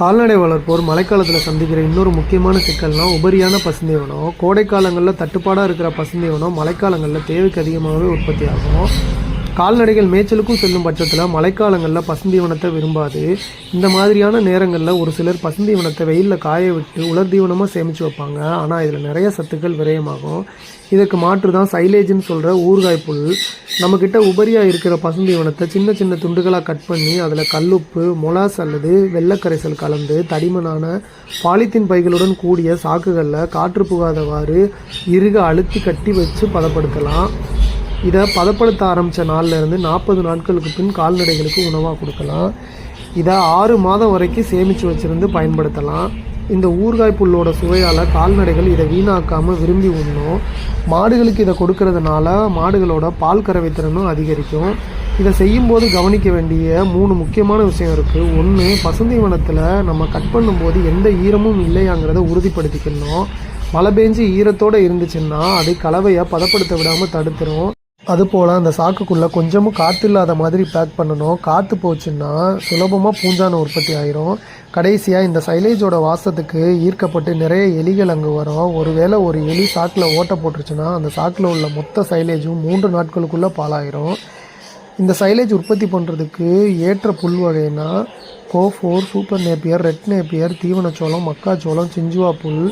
கால்நடை வளர்ப்போர் மழைக்காலத்தில் சந்திக்கிற இன்னொரு முக்கியமான சிக்கல்னால் உபரியான பசுந்தீவனம். கோடைக்காலங்களில் தட்டுப்பாடாக இருக்கிற பசுந்தீவனம் மழைக்காலங்களில் தேவைக்கு அதிகமாகவே உற்பத்தி ஆகும் கால்நடைகள் மேய்ச்சலுக்கும் செல்லும் பட்சத்தில் மழைக்காலங்களில் பசுந்தீவனத்தை விரும்பாது. இந்த மாதிரியான நேரங்களில் ஒரு சிலர் பசுந்தீவனத்தை வெயிலில் காய விட்டு உலர் தீவனமாக சேமித்து வைப்பாங்க. ஆனால் இதில் நிறைய சத்துக்கள் விரயமாகும். இதற்கு மாற்று தான் சைலேஜ்னு சொல்கிற ஊறுகாய் புல். நம்மக்கிட்ட உபரியாக இருக்கிற பசுந்தீவனத்தை சின்ன சின்ன துண்டுகளாக கட் பண்ணி அதில் கல்லுப்பு மொலாஸ் அல்லது வெள்ளக்கரைசல் கலந்து தடிமனான பாலித்தீன் பைகளுடன் கூடிய சாக்குகளில் காற்று புகாதவாறு இறுக அழுத்தி கட்டி வச்சு பதப்படுத்தலாம். இதை பதப்படுத்த ஆரம்பித்த நாள்லேருந்து நாற்பது நாட்களுக்கு பின் கால்நடைகளுக்கு உணவாக கொடுக்கலாம். இதை ஆறு மாதம் வரைக்கும் சேமித்து வச்சுருந்து பயன்படுத்தலாம். இந்த ஊறுகாய் புல்லோட சுவையால் கால்நடைகள் இதை வீணாக்காமல் விரும்பி உண்ணும். மாடுகளுக்கு இதை கொடுக்கறதுனால மாடுகளோட பால் கறவை திறனும் அதிகரிக்கும். இதை செய்யும்போது கவனிக்க வேண்டிய மூணு முக்கியமான விஷயம் இருக்குது ஒன்று பசுந்தீவனத்தில் நம்ம கட் பண்ணும்போது எந்த ஈரமும் இல்லையாங்கிறத உறுதிப்படுத்திக்கணும். மழை பெஞ்சு ஈரத்தோடு இருந்துச்சுன்னா அதை கலவையை பதப்படுத்த விடாமல் தடுத்துரும். அதுபோல் அந்த சாக்குக்குள்ளே கொஞ்சமும் காற்று இல்லாத மாதிரி பேக் பண்ணணும். காற்று போச்சுன்னா சுலபமாக பூஞ்சான உற்பத்தி ஆயிரும். கடைசியாக இந்த சைலேஜோட வாசத்துக்கு ஈர்க்கப்பட்டு நிறைய எலிகள் அங்கே வரும். ஒருவேளை ஒரு எலி சாக்கில் ஓட்டை போட்டுருச்சுன்னா அந்த சாக்கில் உள்ள மொத்த சைலேஜும் மூன்று நாட்களுக்குள்ளே பாலாயிரும் இந்த சைலேஜ் உற்பத்தி பண்ணுறதுக்கு ஏற்ற புல் வகைனா CO four super napier red napier தீவனச்சோளம் மக்காச்சோளம் சிஞ்சுவா புல்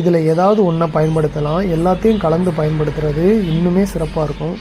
இதில் ஏதாவது ஒன்றை பயன்படுத்தலாம். எல்லாத்தையும் கலந்து பயன்படுத்துறது இன்னுமே சிறப்பாக இருக்கும்.